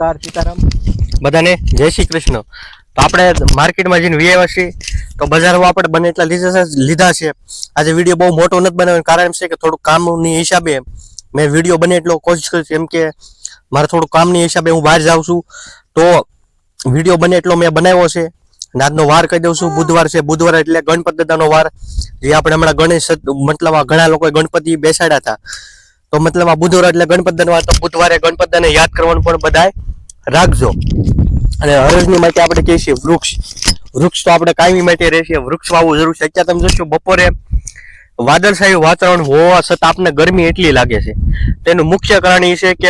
નમસ્કાર સીતારામ. બધાને જય શ્રી કૃષ્ણ. તો આપણે માર્કેટમાં જઈને વી આવ્યા તો બજારમાં આપણે બને એટલા લીધા લીધા છે. આજે વીડિયો બહુ મોટો નથી બનાવ્યો કારણ છે કે થોડુંક કામની હિસાબે મેં વીડિયો બને એટલો કોશિશ કરી કેમ કે મારે થોડુંક કામની હિસાબે હું બહાર જાઉં છું. તો વીડિયો બને એટલો મેં બનાવ્યો છે. અને આજનો વાર કહી દઉં છું, બુધવાર છે. બુધવાર એટલે ગણપત દાદાનો વાર, જે આપણે હમણાં ગણેશ મતલબ આ ઘણા લોકોએ ગણપતિ બેસાડ્યા હતા. તો મતલબ આ બુધવાર એટલે ગણપત દાદાનો વાર, તો બુધવારે ગણપત દાદાને યાદ કરવાનું પણ બધાય રાખજો. અને હરજની માટે આપણે કહીએ છીએ વૃક્ષ. વૃક્ષ તો આપણે કાયમી માટે રહેશે વૃક્ષ વાવવું જરૂર છે. અત્યારે તમે જોશો, બપોરે વાદળછાયું વાતાવરણ હોવા છતાં આપણને ગરમી એટલી લાગે છે. તેનું મુખ્ય કારણ એ છે કે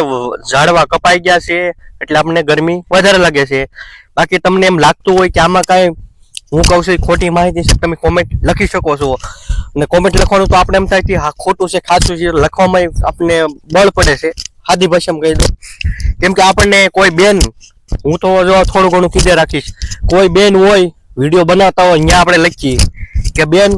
ઝાડવા કપાઈ ગયા છે, એટલે આપણને ગરમી વધારે લાગે છે. બાકી તમને એમ લાગતું હોય કે આમાં કાંઈ હું કહું છું ખોટી માહિતી છે, તમે કોમેન્ટ લખી શકો છો. અને કોમેન્ટ લખવાનું તો આપણે એમ થાય કે હા ખોટું છે ખાસું છે, લખવામાં આપણને બળ પડે છે. સાદી ભાષામાં કહી દઉં કેમ કે આપણને કોઈ બેન, હું તો જો થોડું ઘણું કીધે રાખીશ, કોઈ બેન હોય, વીડિયો બનાવતા હોય, અહીંયા આપણે લખીએ કે બેન,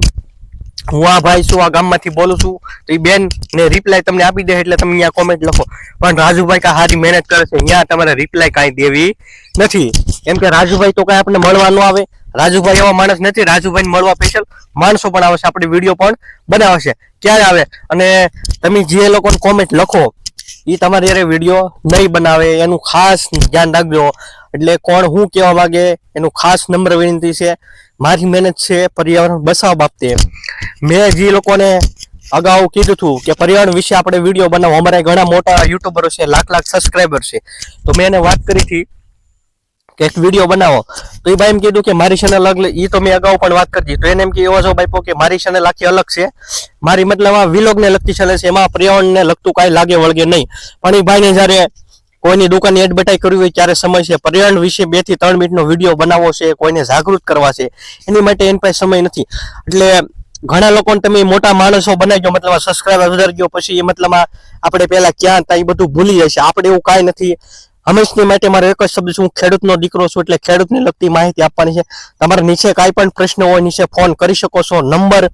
હું આ ભાઈ છું, આ ગામમાંથી બોલું છું, તો એ બેન ને રિપ્લાય તમને આપી દે એટલે તમે અહીંયા કોમેન્ટ લખો. પણ રાજુભાઈ કા સારી મહેનત કરે છે, અહીંયા તમારે રિપ્લાય કાંઈ દેવી નથી. કેમ કે રાજુભાઈ તો કાંઈ આપણને મળવા ન આવે. રાજુભાઈ એવા માણસ નથી, રાજુભાઈને મળવા સ્પેશિયલ માણસો પણ આવે છે, આપણે વીડિયો પણ બનાવે છે. ક્યારે આવે? અને તમે જે લોકોને કોમેન્ટ લખો એ તમારે યારે વીડિયો નહીં બનાવે, એનું ખાસ ધ્યાન રાખજો. એટલે કોણ શું કહેવા માગે, એનું ખાસ નમ્ર વિનંતી છે. મારી મહેનત છે પર્યાવરણ બચાવ બાબતે. મેં જે લોકોને અગાઉ કીધું હતું કે પર્યાવરણ વિશે આપણે વીડિયો બનાવો. અમારે ઘણા મોટા યુટ્યુબરો છે, લાખ લાખ સબસ્ક્રાઈબર છે. તો મેં એને વાત કરી હતી કે એક વીડિયો બનાવો. તો એ ભાઈ એમ કીધું કે મારી ચેનલ અલગ એ તો મેં અગાઉ પણ વાત કરી તો એને એમ કે એવો જવાબ આપ્યો કે મારી ચેનલ આખી અલગ છે. મારી મતલબ આ વિલોગને લગતી ચેનલ છે. એમાં પર્યાવરણને લગતું કાંઈ લાગે વળગે નહીં. પણ એ ભાઈને જ્યારે કોઈની દુકાનની એડવર્ટાઈઝ કરવી હોય ત્યારે સમય છે. પર્યાવરણ વિશે બેથી ત્રણ મિનિટનો વીડિયો બનાવવો છે, કોઈને જાગૃત કરવા છે. એની માટે એની પાસે સમય નથી. એટલે ઘણા લોકોને તમે મોટા માણસો બનાવજો, મતલબ સબસ્ક્રાઈબર વધારી ગયો પછી એ મતલબ આપણે પહેલા ક્યાં એ બધું ભૂલી જાય છે. આપણે એવું કાંઈ નથી. હંમેશની માટે મારો એક જ શબ્દ હું ખેડૂતનો દીકરો છું એટલે ખેડૂતને લગતી માહિતી આપવાની છે. તમારે નીચે કાંઈ પણ પ્રશ્ન હોય, નીચે ફોન કરી શકો છો નંબર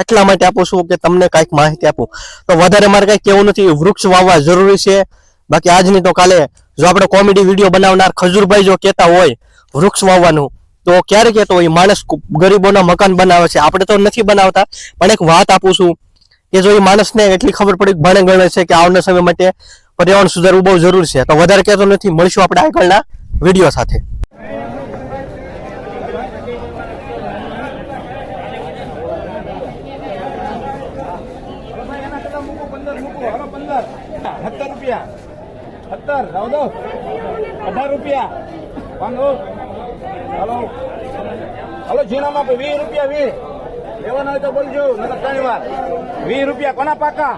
એટલા માટે આપું છું કે તમને કાંઈક માહિતી આપું. તો વધારે મારે કાંઈ કેવું નથી, વૃક્ષ વાવવા જરૂરી છે. બાકી આજની તો કાલે જો આપણે કોમેડી વીડિયો બનાવનાર ખજૂરભાઈ જો કહેતા હોય, વૃક્ષ વાવવાનું, તો ક્યારે કહેતો હોય માણસ ગરીબોના મકાન બનાવે છે. આપણે તો નથી બનાવતા, પણ એક વાત આપું છું કે જો એ માણસને એટલી ખબર પડી, ભણે ગણે છે કે આવનાર સમય માટે પર્યાવરણ સુધારવું બહુ જરૂર છે. તો વધારે કહેતો નથી. મળીશું આપણે આગળના વીડિયો સાથે. સત્તર રૂપિયા. સત્તર રાવ દો. અઢાર રૂપિયા. Pango hello. હલો ઝીણામાં વીસ રૂપિયા, વીસ. લેવાના હોય તો બોલજો, નકર ત્રણ વાર વીસ રૂપિયા કોના પાકા?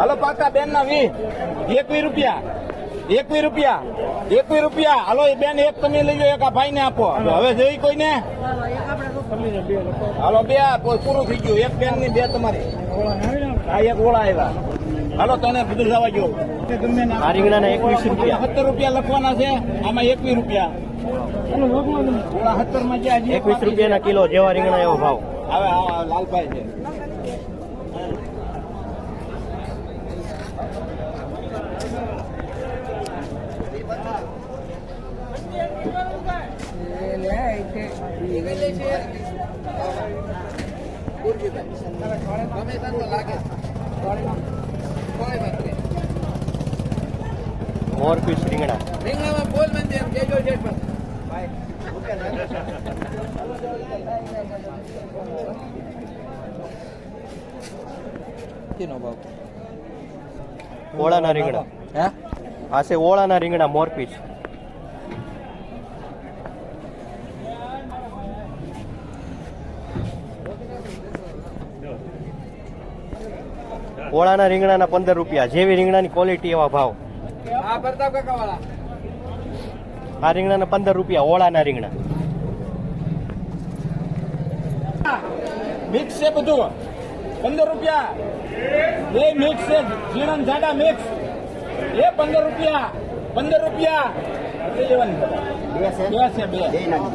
હલો પાકા બેન ના વીસ. એકવીસ રૂપિયા. એકવી રૂપિયા. એકવી રૂપિયા. હાલો એ બેન એક તમે લઈ જાઓ એક આ ભાઈ ને આપો હવે જોઈ કોઈને? હાલો બે પૂરું થઈ ગયું. એક બેનની બે તમારી. આ એક ઓળા આવ્યા. હાલો તને બધું જવા ગયો આ રીંગણાના એકવીસ રૂપિયા. સત્તર રૂપિયા લખવાના છે આમાં એકવીસ રૂપિયા. ઓળા સત્તરમાં જે એકવીસ રૂપિયાના કિલો જેવા રીંગણા એવો ભાવ. હવે આ લાલભાઈ છે. મોર પીસ રીંગણા. ઓળાના રીંગણા. હે? આ છે ઓળાના રીંગણા મોર પાસે ઓળાના રીંગણાના પંદર રૂપિયા. જેવી રીંગણાની ક્વોલિટી એવા ભાવ. આ રીંગણાના પંદર રૂપિયા ઓળાના રીંગણા. મિક્સ છે બધું. પંદર રૂપિયા. એ મિક્સ છે. ઝીણા જાડા મિક્સ એ પંદર રૂપિયા. પંદર રૂપિયા.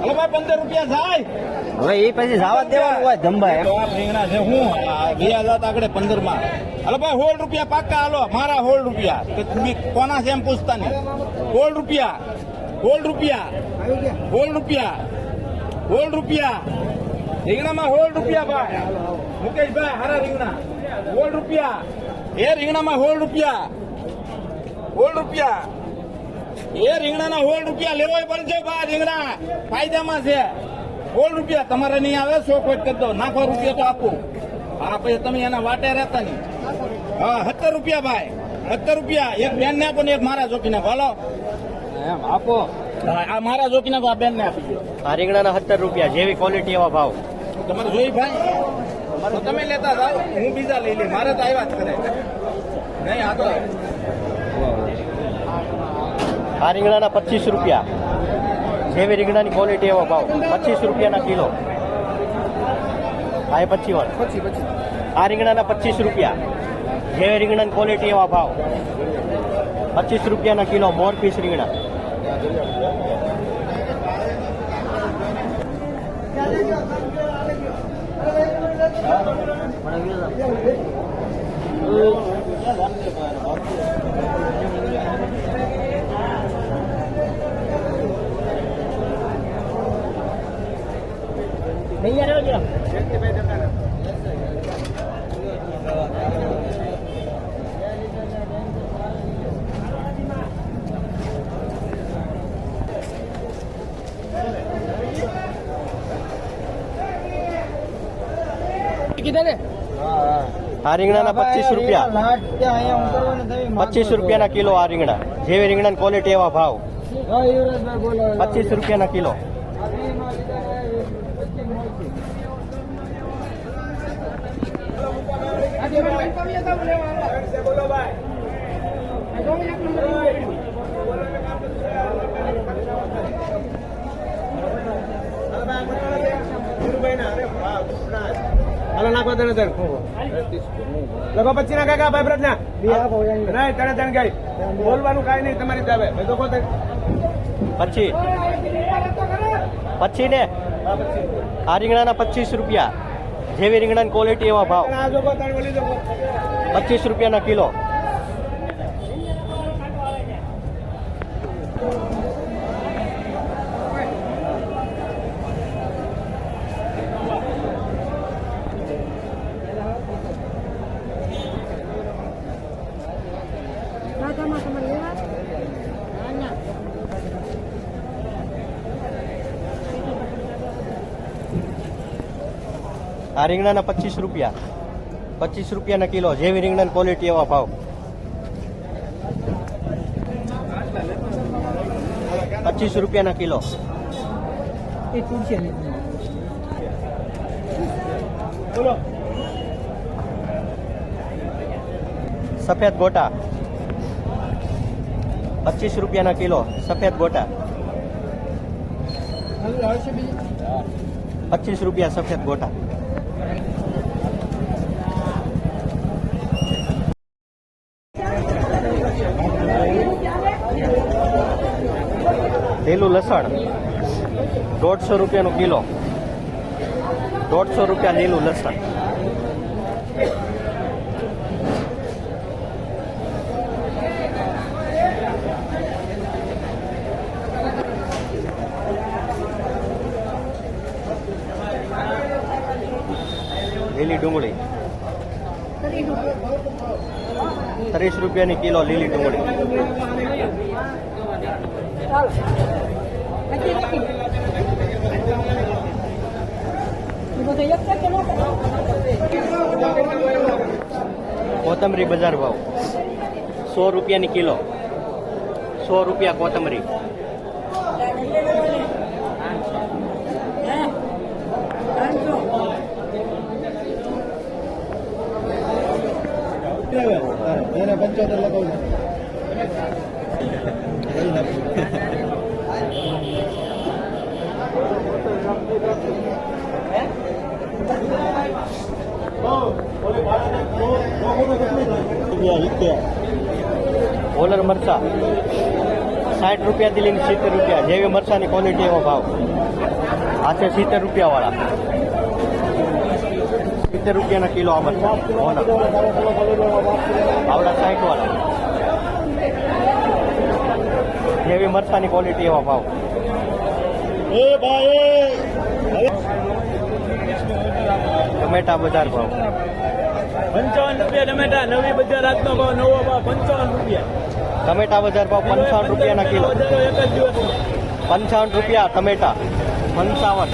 હલો હવે એ પછી જવા દેવાનું હોય આ રીંગણા છે હું ગયા જાત આગળ પંદરમાં હલો ભાઈ હોળ રૂપિયા પાક્કા હાલો મારા હોળ રૂપિયા. તમે કોના છે એમ પૂછતા નહીં હોળ રૂપિયા હોળ રૂપિયા હોળ રૂપિયા હોળ રૂપિયા. રીંગણામાં હોળ રૂપિયા ભાઈ. મુકેશભાઈ હારા રીંગણા. હોળ રૂપિયા. એ રીંગણામાં હોળ રૂપિયા. હોળ રૂપિયા. એ રીંગણાના હોળ રૂપિયા લેવો પડશે ભાઈ રીંગણા. ફાયદામાં છે. હોળ રૂપિયા તમારે નહીં આવે સો કોટ કરી દો નાખો રૂપિયા તો આપો. હા પછી તમે એના વાટે રહેતા નહીં. હા સત્તર રૂપિયા ભાઈ. સત્તર રૂપિયા. એક બેન ને આપો ને એક મારા જોકી નાખો. હાલો. એમ આપો. આ મારા જોકી નાખો આ બેન ને આપી દો. આ રીંગણાના સત્તર રૂપિયા જેવી ક્વોલિટી એવા ભાવ. તમારે જોઈ ભાઈ? તો તમે લેતા જાઓ. હું બીજા લઈ લઈ મારે તો આવ્યા જ કરે નહીં આ તો આ રીંગણાના પચીસ રૂપિયા. જેવી રીંગણાની ક્વોલિટી એવા ભાવ. પચીસ રૂપિયાના કિલો. હા એ પચી પછી આ રીંગણાના પચીસ રૂપિયા. જેવી રીંગણાની ક્વોલિટી એવા ભાવ. પચીસ રૂપિયાના કિલો મોર પીસ રીંગણા. આ રીંગણાના પચીસ રૂપિયા. પચીસ રૂપિયાના કિલો આ રીંગણા જેવી રીંગણાની ક્વોલિટી એવા ભાવ. પચીસ રૂપિયાના કિલો. હાલો નાખો તને તને લગો પછી ના કાકા ભાઈ પ્રજ્ઞા નહીં તને તને ગઈ બોલવાનું કઈ નહીં તમારી જાવે ભાઈ તો પછી? પછી ને? આ રીંગણાના પચીસ રૂપિયા. જેવી રીંગણાની ક્વોલિટી એવા ભાવ. પચીસ રૂપિયાના કિલો. આ રીંગણાના પચીસ રૂપિયા. પચીસ રૂપિયાના કિલો જેવી રીંગણાની ક્વોલિટી એવા ભાવ. પચીસ રૂપિયાના કિલો. સફેદ ગોટા. પચીસ રૂપિયાના કિલો સફેદ ગોટા. પચીસ રૂપિયા સફેદ ગોટા લીલું લસણ દોઢસો રૂપિયાનું કિલો. દોઢસો રૂપિયા લીલું લસણ. લીલી ડુંગળી. ત્રીસ રૂપિયાની કિલો લીલી ડુંગળી. કોથમરી બજાર ભાવ. સો રૂપિયાની કિલો. સો રૂપિયા કોથમરી. પંચોતેર લગાવું ઓલર મરચા. સાઠ રૂપિયાથી લઈને સિત્તેર રૂપિયા. જેવી મરચાની ક્વોલિટી એવો ભાવ. આ છે સિત્તેર રૂપિયા વાળા સિત્તેર રૂપિયાના કિલો આ મરચા. હોના આવડા સાઠ વાળા જેવી મરચાની ક્વોલિટી એવા ભાવ. ટમેટા બજાર ભાવ. પંચાવન રૂપિયા ટમેટા નવી બજાર આજનો ભાવ નવો ભાવ પંચાવન રૂપિયા. ટમેટા બજાર ભાવ પંચાવન રૂપિયાના કિલો. વધારો એક જ દિવસ પંચાવન રૂપિયા ટમેટા. પંચાવન.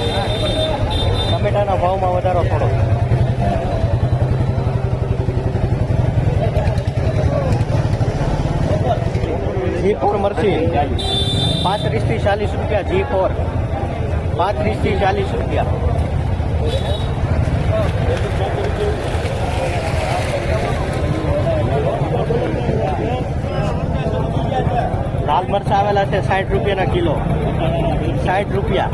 ટમેટાના ભાવમાં વધારો થોડો. જી ફોર મરસી પાંત્રીસથી ચાલીસ રૂપિયા જી ફોર પાંત્રીસથી ચાલીસ રૂપિયા લાલ મરચા આવેલા છે સાઠ રૂપિયાના કિલો સાઠ રૂપિયા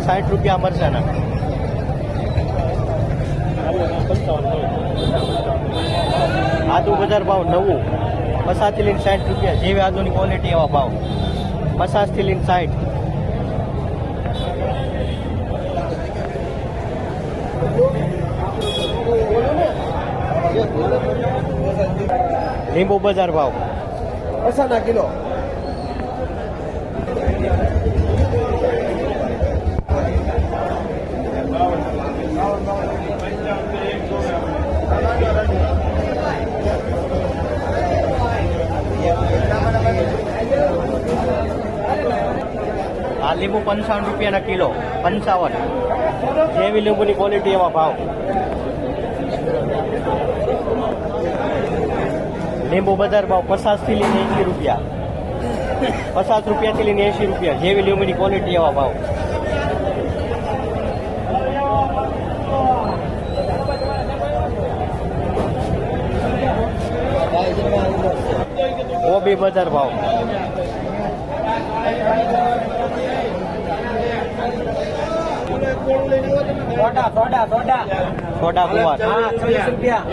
સાઠ રૂપિયા મરચાના આદુ બજાર ભાવ નવું. પચાસથી લઈને સાઠ રૂપિયા. જેવી આદુની ક્વોલિટી એવા ભાવ. પચાસથી લઈને સાઠ. લીંબુ બજાર ભાવ. પસાના કિલો. આ લીંબુ પંચાવન રૂપિયાના કિલો, પંચાવન. જેવી લીંબુની ક્વોલિટી એવા ભાવ. લીંબુ બજાર ભાવ પચાસથી લઈને એંશી રૂપિયા. પચાસ રૂપિયાથી લઈને એંશી રૂપિયા. જેવી લીંબુની ક્વોલિટી એવા ભાવ. કોબી બજાર ભાવ. Soda soda soda. છોટા કુમાર હા ચાલીસ રૂપિયા.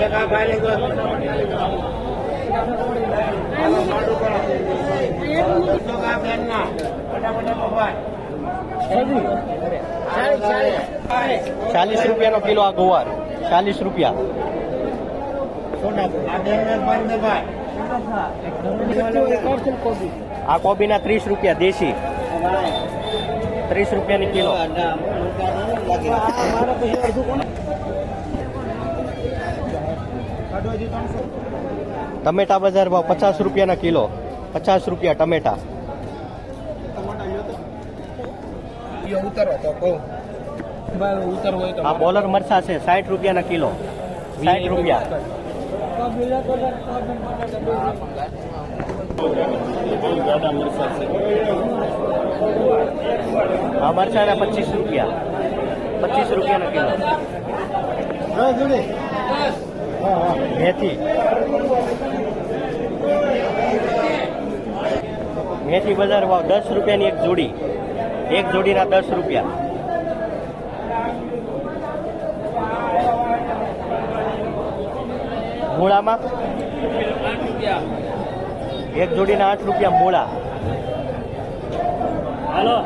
ચાલીસ રૂપિયાનો કિલો આ ગુવાર. ચાલીસ રૂપિયા. આ કોબીના ત્રીસ રૂપિયા દેશી. ત્રીસ રૂપિયાની કિલો. ટમેટા બજાર ભાવ પચાસ રૂપિયાના કિલો. પચાસ રૂપિયા ટમેટા. આ બોલર મરચા છે, સાઠ રૂપિયાના કિલો. સાઠ રૂપિયા. આ મરચાના પચીસ રૂપિયા. પચીસ રૂપિયાનો કિલો. મેથી. મેથી બજાર ભાવ દસ રૂપિયાની એક જોડી. એક જોડીના દસ રૂપિયા. મૂળામાં? એક જોડીના આઠ રૂપિયા મૂળા. હાલો.